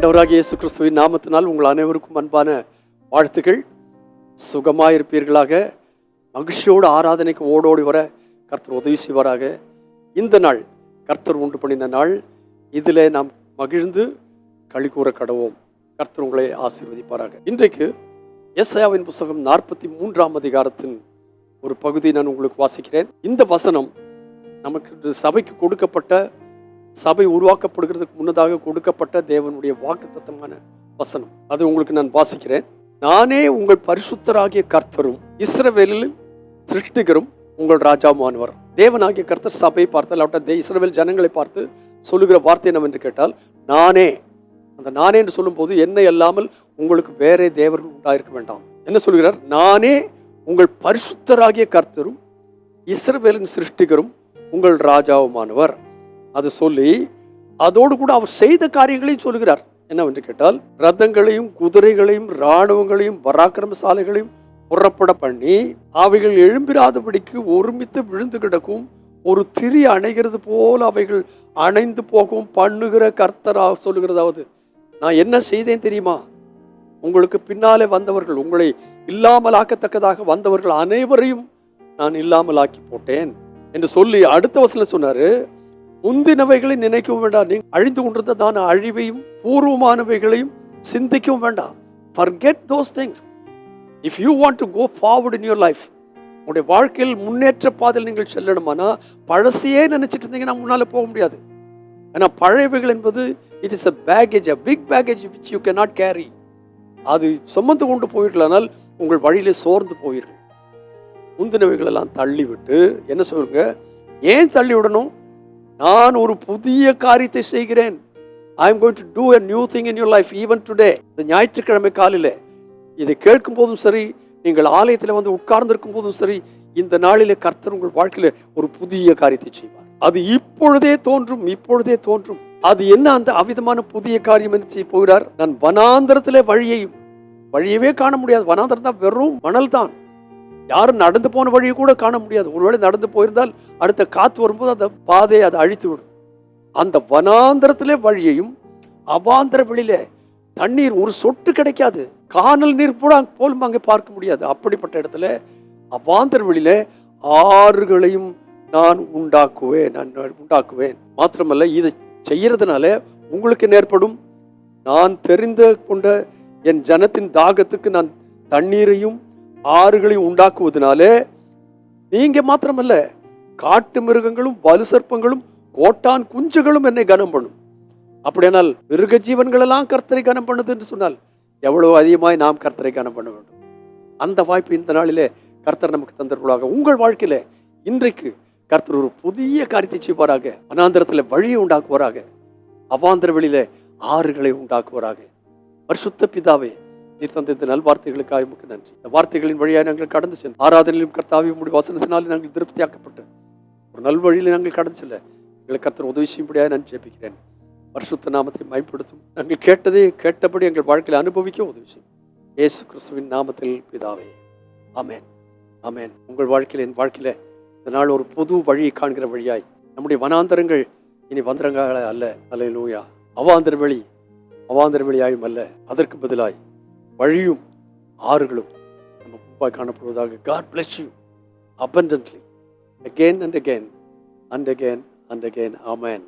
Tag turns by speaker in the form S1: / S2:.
S1: ஆண்டவராக இயேசு கிறிஸ்துவின் நாமத்தினால் உங்கள் அனைவருக்கும் அன்பான வாழ்த்துக்கள். சுகமாயிருப்பீர்களாக. மகிழ்ச்சியோடு ஆராதனைக்கு ஓடோடி வர கர்த்தர் உதவி செய்வாராக. இந்த நாள் கர்த்தர் உண்டு பண்ணின நாள். இதில் நாம் மகிழ்ந்து களி கூற கடவோம். கர்த்தர் உங்களை ஆசீர்வதிப்பாராக. இன்றைக்கு எஸ்ஐயாவின் புஸ்தகம் நாற்பத்தி மூன்றாம் அதிகாரத்தின் ஒரு பகுதியை நான் உங்களுக்கு வாசிக்கிறேன். இந்த வசனம் நமக்கு சபைக்கு கொடுக்கப்பட்ட சபை உருவாக்கப்படுகிறதுக்கு முன்னதாக கொடுக்கப்பட்ட தேவனுடைய வாக்குத்தத்தமான வசனம். அது உங்களுக்கு நான் வாசிக்கிறேன். நானே உங்கள் பரிசுத்தராகிய கர்த்தரும் இஸ்ரவேலில் சிருஷ்டிகரும் உங்கள் ராஜாவானவர். தேவனாகிய கர்த்தர் சபையை பார்த்தால் அவட்ட தே இஸ்ரவேல் ஜனங்களை பார்த்து சொல்லுகிற வார்த்தை என்னவென்று கேட்டால் நானே. அந்த நானே என்று சொல்லும்போது என்ன இல்லாமல் உங்களுக்கு வேறே தேவர்கள் உண்டாயிருக்க வேண்டாம். என்ன சொல்கிறார்? நானே உங்கள் பரிசுத்தராகிய கர்த்தரும் இஸ்ரவேலின் சிருஷ்டிகரும் உங்கள் ராஜாவுமானவர். அது சொல்லி அதோடு கூட அவர் செய்த காரியங்களையும் சொல்லுகிறார். என்னவென்று கேட்டால் ரதங்களையும் குதிரைகளையும் இராணுவங்களையும் பராக்கிரமசாலைகளையும் புறப்பட பண்ணி அவைகள் எழும்பிராதபடிக்கு ஒருமித்து விழுந்து கிடக்கும். ஒரு திரி அணைகிறது போல் அவைகள் அணைந்து போகவும் பண்ணுகிற கர்த்தராக சொல்லுகிறதாவது. நான் என்ன செய்தேன் தெரியுமா? உங்களுக்கு பின்னாலே வந்தவர்கள் உங்களை இல்லாமலாக்கத்தக்கதாக வந்தவர்கள் அனைவரையும் நான் இல்லாமலாக்கி போட்டேன் என்று சொல்லி அடுத்த வசனம் சொன்னார். முந்தினவைகளை நினைக்கவும் வேண்டாம். நீ அழிந்து கொண்டிருந்ததான அழிவையும் பூர்வமானவைகளையும் சிந்திக்கவும் வேண்டாம். Forget those things if you want to go forward in your life உங்களுடைய வாழ்க்கையில் முன்னேற்ற பாதையில் நீங்கள் செல்லணுமானா பழசையே நினச்சிட்டு இருந்தீங்கன்னா முன்னால் போக முடியாது. ஏன்னா பழையவைகள் என்பது it is a package a big package which you cannot carry அது சுமந்து கொண்டு போயிடலானால் உங்கள் வழியிலே சோர்ந்து போயிருக்கு முந்தினவைகளெல்லாம் தள்ளிவிட்டு என்ன சொல்லுங்க? ஏன் தள்ளி விடணும் நான் ஒரு புதிய காரியத்தை செய்கிறேன். I am going to do a new thing in your life even today இந்த ஞாயிற்றுக்கிழமை காலையில் இதை கேட்கும் போதும் சரி நீங்கள் ஆலயத்தில் வந்து உட்கார்ந்திருக்கும் போதும் சரி இந்த நாளிலே கர்த்தர் உங்கள் வாழ்க்கையில் ஒரு புதிய காரியத்தை செய்வார். அது இப்பொழுதே தோன்றும் இப்பொழுதே தோன்றும். அது என்ன அந்த அவிதமான புதிய காரியம் என்று செய்ய போகிறார்? நான் வனாந்திரத்திலே வழியையும் வழியவே காண முடியாது. வனாந்திரம் தான் வெறும் மணல் தான். யாரும் நடந்து போன வழியை கூட காண முடியாது. ஒருவேளை நடந்து போயிருந்தால் அடுத்த காற்று வரும்போது அந்த பாதையை அதை அழித்து விடும் அந்த வனாந்திரத்திலே வழியையும் அவாந்திர வெளியில தண்ணீர் ஒரு சொட்டு கிடைக்காது. காணல் நீர் கூட அங்கே போலும் அங்கே பார்க்க முடியாது. அப்படிப்பட்ட இடத்துல அவாந்திர வெளியில ஆறுகளையும் நான் உண்டாக்குவேன் நான் உண்டாக்குவேன். மாத்திரமல்ல இதை செய்யறதுனால உங்களுக்கு நேர்படும். நான் தெரிந்து கொண்ட என் ஜனத்தின் தாகத்துக்கு நான் தண்ணீரையும் ஆறுகளையும் உண்டாக்குவதனாலே நீங்க மாத்திரமல்ல காட்டு மிருகங்களும் வலு சர்ப்பங்களும் கோட்டான் குஞ்சுகளும் என்னை கனம் பண்ணும். அப்படியானால் மிருக ஜீவன்கள் எல்லாம் கர்த்தரை கனம் பண்ணுது என்று சொன்னால் எவ்வளவு அதிகமாய் நாம் கர்த்தரை கனம் பண்ண வேண்டும்? அந்த வாய்ப்பு இந்த நாளிலே கர்த்தர் நமக்கு தந்தருளாக உங்கள் வாழ்க்கையில இன்றைக்கு கர்த்தர் ஒரு புதிய காரியத்தை செய்வாராக அனாந்திரத்தில் வழியை உண்டாக்குவாராக அவாந்திர வெளியில ஆறுகளை உண்டாக்குவாராக. பரிசுத்த பிதாவே நீ தந்த இந்த நல்வார்த்தைகளுக்காக உமக்கு நன்றி. இந்த வார்த்தைகளின் வழியாக நாங்கள் கடந்து செல்லும் ஆராதனையிலும் கர்த்தாவி உடைய வசனத்தினால் நாங்கள் திருப்தியாக்கப்பட்டு. ஒரு நல்வழியில் நாங்கள் கடந்து செல்ல. எங்களுக்கு கர்த்தர் உதவி செய்யும்படியாக நான் ஜெபிக்கிறேன். பரிசுத்த நாமத்தை மயப்படுத்தும். நாங்கள் கேட்டதே கேட்டபடி எங்கள் வாழ்க்கையில் அனுபவிக்க உதவி செய்யும். இயேசு கிறிஸ்துவின் நாமத்தில் பிதாவே. ஆமேன். ஆமேன். உங்கள் வாழ்க்கையில் என் வாழ்க்கையில் இதனால் ஒரு புது வழியை காண்கிற வழியாய். நம்முடைய வனாந்தரங்கள் இனி வந்திரங்கள அல்ல. அல்ல லூயா அவாந்தர வழி அவாந்தர வழியாயும் அல்ல. அதற்கு பதிலாய் வழியும் ஆறுகளும் நம்ம முன்பாய் காணப்படுவதாக God bless you abundantly again and again and again and again amen